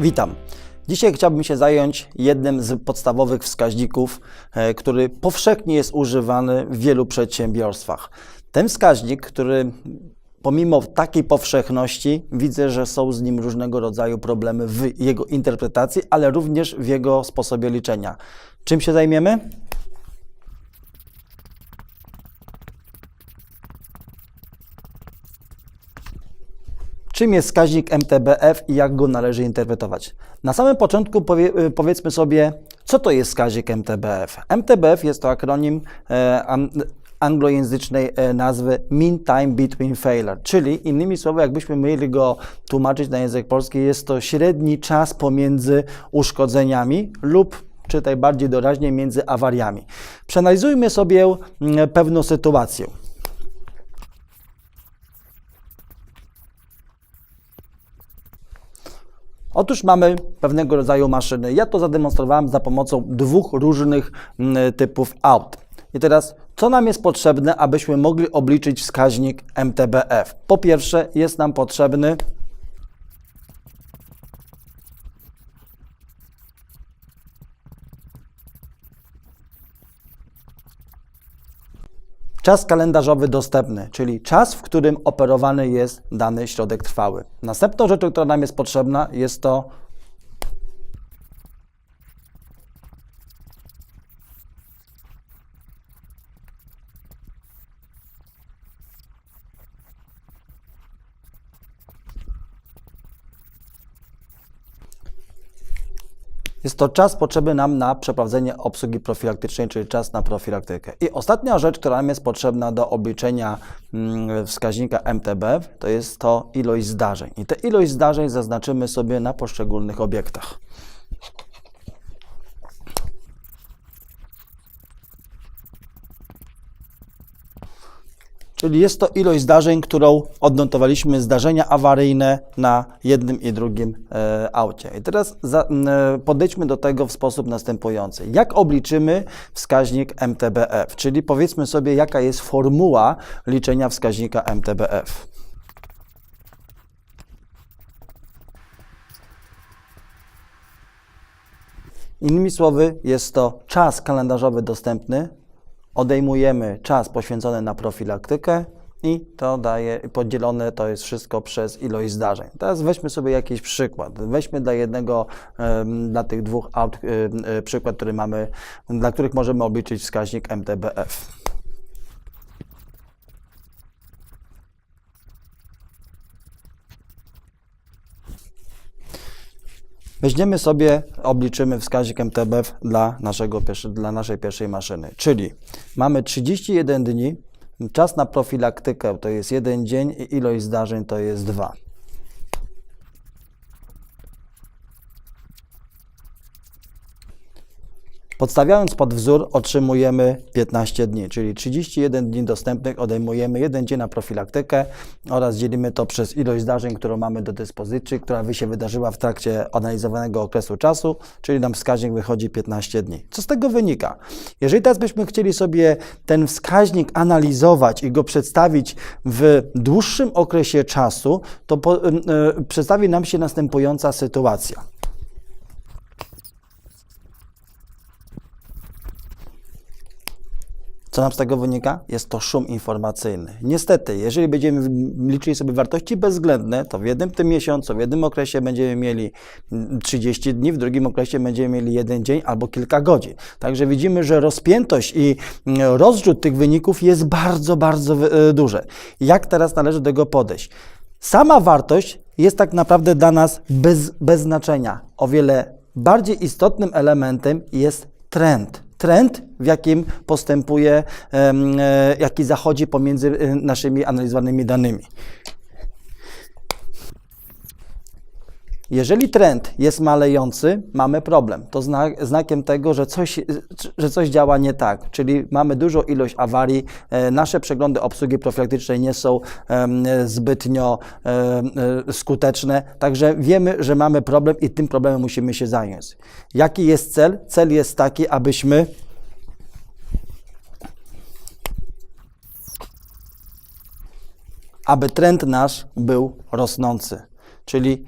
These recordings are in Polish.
Witam. Dzisiaj chciałbym się zająć jednym z podstawowych wskaźników, e, który powszechnie jest używany w wielu przedsiębiorstwach. Ten wskaźnik, który pomimo takiej powszechności, widzę, że są z nim różnego rodzaju problemy w jego interpretacji, ale również w jego sposobie liczenia. Czym się zajmiemy? Czym jest wskaźnik MTBF i jak go należy interpretować? Na samym początku powie, y, powiedzmy sobie, co to jest wskaźnik MTBF. MTBF jest to akronim e, an, anglojęzycznej e, nazwy Mean Time Between Failure, czyli innymi słowy, jakbyśmy mieli go tłumaczyć na język polski, jest to średni czas pomiędzy uszkodzeniami lub czytaj bardziej doraźnie między awariami. Przeanalizujmy sobie mm, pewną sytuację. Otóż mamy pewnego rodzaju maszyny. Ja to zademonstrowałem za pomocą dwóch różnych mm, typów aut. I teraz, co nam jest potrzebne, abyśmy mogli obliczyć wskaźnik MTBF? Po pierwsze, jest nam potrzebny Czas kalendarzowy dostępny, czyli czas, w którym operowany jest dany środek trwały. Następną rzeczą, która nam jest potrzebna, jest to Jest to czas potrzebny nam na przeprowadzenie obsługi profilaktycznej, czyli czas na profilaktykę. I ostatnia rzecz, która nam jest potrzebna do obliczenia mm, wskaźnika MTB, to jest to ilość zdarzeń. I tę ilość zdarzeń zaznaczymy sobie na poszczególnych obiektach. Czyli jest to ilość zdarzeń, którą odnotowaliśmy, zdarzenia awaryjne na jednym i drugim e, aucie. I teraz za, e, podejdźmy do tego w sposób następujący. Jak obliczymy wskaźnik MTBF? Czyli powiedzmy sobie, jaka jest formuła liczenia wskaźnika MTBF. Innymi słowy, jest to czas kalendarzowy dostępny, odejmujemy czas poświęcony na profilaktykę i to daje, podzielone to jest wszystko przez ilość zdarzeń. Teraz weźmy sobie jakiś przykład. Weźmy dla jednego, dla tych dwóch aut e, przykład, który mamy, dla których możemy obliczyć wskaźnik MTBF. Weźmiemy sobie, obliczymy wskaźnik MTBF dla, naszego, dla naszej pierwszej maszyny. Czyli mamy 31 dni, czas na profilaktykę to jest jeden dzień i ilość zdarzeń to jest dwa. Podstawiając pod wzór otrzymujemy 15 dni, czyli 31 dni dostępnych odejmujemy jeden dzień na profilaktykę oraz dzielimy to przez ilość zdarzeń, którą mamy do dyspozycji, która by się wydarzyła w trakcie analizowanego okresu czasu, czyli nam wskaźnik wychodzi 15 dni. Co z tego wynika? Jeżeli teraz byśmy chcieli sobie ten wskaźnik analizować i go przedstawić w dłuższym okresie czasu, to po, y, y, przedstawi nam się następująca sytuacja. Co nam z tego wynika? Jest to szum informacyjny. Niestety, jeżeli będziemy liczyli sobie wartości bezwzględne, to w jednym tym miesiącu, w jednym okresie będziemy mieli mm, 30 dni, w drugim okresie będziemy mieli jeden dzień albo kilka godzin. Także widzimy, że rozpiętość i rozrzut tych wyników jest bardzo, bardzo e, duże. Jak teraz należy do tego podejść? Sama wartość jest tak naprawdę dla nas bez, bez znaczenia. O wiele bardziej istotnym elementem jest trend. Trend, w jakim postępuje, e, jaki zachodzi pomiędzy e, naszymi analizowanymi danymi. Jeżeli trend jest malejący, mamy problem. To znak, znakiem tego, że coś, że coś działa nie tak, czyli mamy dużą ilość awarii, e, nasze przeglądy obsługi profilaktycznej nie są zbytnio e, skuteczne, także wiemy, że mamy problem i tym problemem musimy się zająć. Jaki jest cel? Cel jest taki, abyśmy aby trend nasz był rosnący. Czyli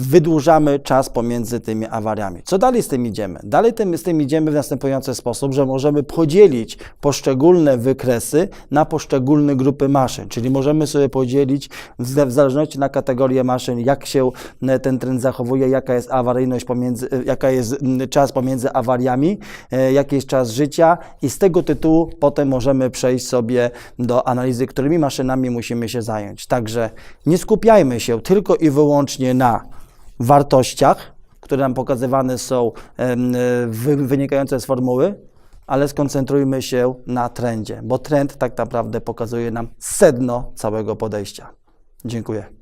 wydłużamy czas pomiędzy tymi awariami. Co dalej z tym idziemy? Dalej tym, z tym idziemy w następujący sposób, że możemy podzielić poszczególne wykresy na poszczególne grupy maszyn, czyli możemy sobie podzielić w, zależności na kategorię maszyn, jak się e, ten trend zachowuje, jaka jest awaryjność pomiędzy, e, jaka jest czas pomiędzy awariami, e, jaki jest czas życia i z tego tytułu potem możemy przejść sobie do analizy, którymi maszynami musimy się zająć. Także nie skupiajmy się tylko i wyłącznie na wartościach, które nam pokazywane są wy, wynikające z formuły, ale skoncentrujmy się na trendzie, bo trend tak naprawdę pokazuje nam sedno całego podejścia. Dziękuję.